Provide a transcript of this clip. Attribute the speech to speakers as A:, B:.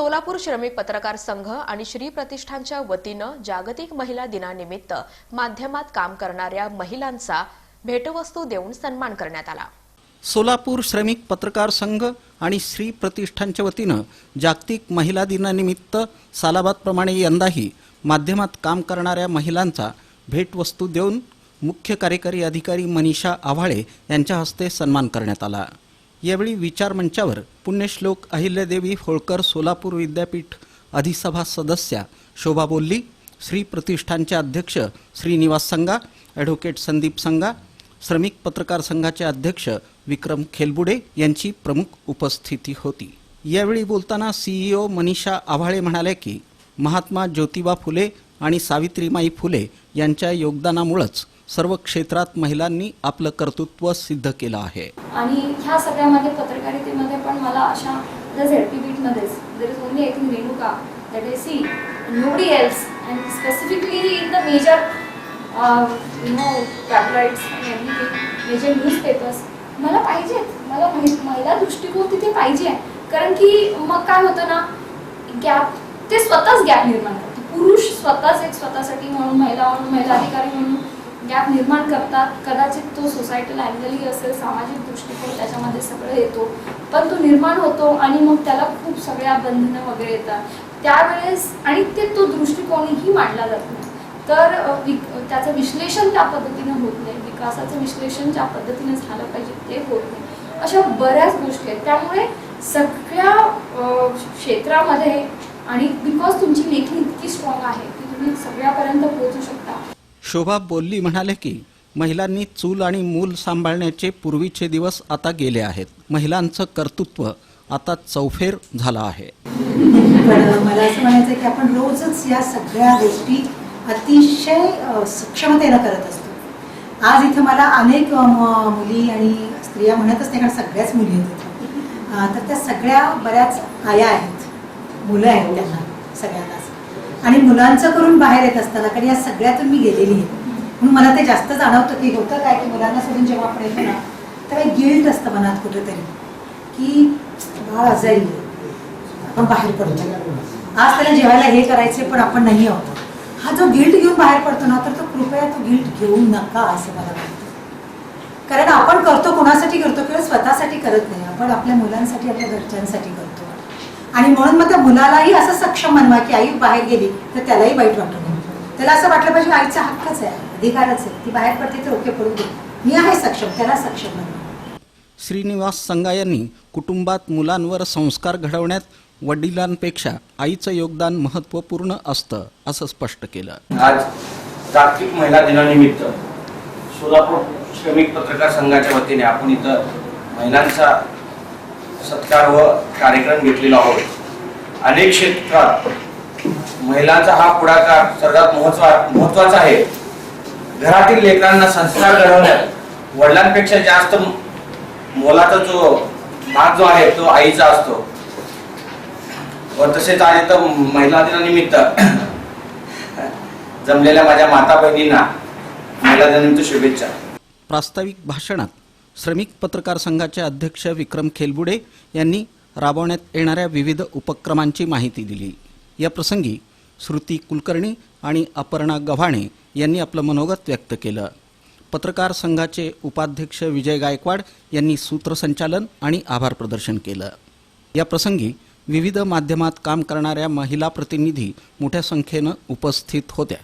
A: सोलापूर श्रमिक पत्रकार संघ आणि श्री प्रतिष्ठानच्या वतीनं जागतिक महिला दिनानिमित्त माध्यमात काम करणाऱ्या महिलांचा भेटवस्तू देऊन सन्मान करण्यात आला.
B: सोलापूर श्रमिक पत्रकार संघ आणि श्री प्रतिष्ठानच्या वतीनं जागतिक महिला दिनानिमित्त सालाबादप्रमाणे यंदाही माध्यमात काम करणाऱ्या महिलांचा भेटवस्तू देऊन मुख्य कार्यकारी अधिकारी मनीषा आव्हाळे यांच्या हस्ते सन्मान करण्यात आला. यावेळी विचार मंचावर पुण्यश्लोक अहिल्यादेवी होळकर सोलापूर विद्यापीठ अधिसभा सदस्या शोभा बोल्ली श्री प्रतिष्ठानचे अध्यक्ष श्रीनिवास संगा ॲडव्होकेट संदीप संगा श्रमिक पत्रकार संघाचे अध्यक्ष विक्रम खेलबुडे यांची प्रमुख उपस्थिती होती. यावेळी बोलताना सीईओ मनीषा आव्हाळे म्हणाले की महात्मा ज्योतिबा फुले आणि सावित्रीमाई फुले यांच्या योगदानामुळंच सर्व क्षेत्रात महिलांनी आपलं कर्तृत्व सिद्ध केलं आहे.
C: आणि ह्या सगळ्यामध्ये पत्रकारितेमध्ये पण मला अशा the Z बीटमध्येच there is only I think Renuka that I see nobody else and specifically in the major you know tabloids and everything major newspapers मला पाहिजेत मला महिला दृष्टिकोन तिथे पाहिजे. कारण की मग काय होतं ना गॅप ते स्वतःच गॅप निर्माण करतात पुरुष स्वतःच एक स्वतःसाठी म्हणून महिला म्हणून महिला अधिकारी म्हणून गॅप निर्माण करतात. कदाचित तो सोसायटल अँगलही असेल सामाजिक दृष्टिकोन त्याच्यामध्ये सगळं येतो. पण तो निर्माण होतो आणि मग त्याला खूप सगळ्या बंधनं वगैरे येतात. त्यावेळेस आणि ते तो दृष्टिकोनही मांडला जात नाही. तर वि- त्याचं विश्लेषण त्या पद्धतीनं होत नाही. विकासाचं विश्लेषण ज्या पद्धतीनं झालं पाहिजे ते होत नाही. अशा बऱ्याच गोष्टी आहेत. त्यामुळे सगळ्या क्षेत्रामध्ये आणि बिकॉज तुमची लेखी इतकी स्ट्रॉंग आहे की तुम्ही सगळ्यापर्यंत पोहोचू शकता.
B: शोभा बोलली म्हणाले की महिलांनी चूल आणि मूल सांभाळण्याचे पूर्वीचे दिवस आता गेले आहेत. महिलांचं कर्तृत्व आता चौफेर झालं आहे.
D: मला असं म्हणायचं की आपण रोजच या सगळ्या गोष्टी अतिशय सक्षमतेनं करत असतो. आज इथं मला अनेक मुली आणि स्त्रिया म्हणतच नाही कारण सगळ्याच मुली आहेत तर त्या सगळ्या बऱ्याच आया आहेत. मुलं आहेत त्यांना सगळ्यांनाच. आणि मुलांचं करून बाहेर येत असताना कारण या सगळ्यातून मी गेलेली आहे. म्हणून मला ते जास्त जाणवतं की होतं काय की मुलांना सोडून जेव्हा आपण येतो ना तेव्हा एक गिल्ट असतं मनात कुठेतरी की बाळ आजारी आपण बाहेर पडतो आज त्याला जेवायला हे करायचे पण आपण नाही आहोत. हा जो गिल्ट घेऊन बाहेर पडतो ना तर तो कृपया तो गिल्ट घेऊ नका असं मला वाटतं. कारण आपण करतो कोणासाठी करतो किंवा स्वतःसाठी करत नाही. आपण आपल्या मुलांसाठी आपल्या घरच्यांसाठी करतो. आणि म्हणून मग त्या मुलालाही असं सक्षम बनवा की आई बाहेर गेली तर त्यालाही वाईट वाटू नये. त्याला असं वाटलं पाहिजे आईचा हक्कच आहे अधिकारच आहे. ती बाहेर पडते तर ओके पडू दे. मी आहे सक्षम त्याला सक्षम बनवा
B: श्रीनिवास संगा यांनी कुटुंबात मुलांवर संस्कार घडवण्यात वडिलांपेक्षा आईचं योगदान महत्त्वपूर्ण असतं असं स्पष्ट केलं.
E: आज जागतिक महिला दिनानिमित्त सोलापूर श्रमिक पत्रकार संघाच्या वतीने आपण इथं महिलांचा सत्कार व कार्यक्रम घेतलेला आहोत. अनेक क्षेत्रात महिलांचा हा पुढाकार सर्वात महत्वा महत्त्वाचा आहे. घरातील लेकरांना संस्कार घडवण्यात वडिलांपेक्षा जास्त मोलाचा जो भाग जो आहे तो आईचा असतो. व तसेच आज तर महिला दिनानिमित्त जमलेल्या माझ्या माता बहिणींना महिला दिनानिमित्त शुभेच्छा.
B: प्रास्ताविक भाषणात श्रमिक पत्रकार संघाचे अध्यक्ष विक्रम खेलबुडे यांनी राबवण्यात येणाऱ्या विविध उपक्रमांची माहिती दिली. या प्रसंगी श्रुती कुलकर्णी आणि अपर्णा गव्हाणे यांनी आपलं मनोगत व्यक्त केलं. पत्रकार संघाचे उपाध्यक्ष विजय गायकवाड यांनी सूत्रसंचालन आणि आभार प्रदर्शन केलं. या प्रसंगी विविध माध्यमात काम करणाऱ्या महिला प्रतिनिधी मोठ्या संख्येनं उपस्थित होत्या.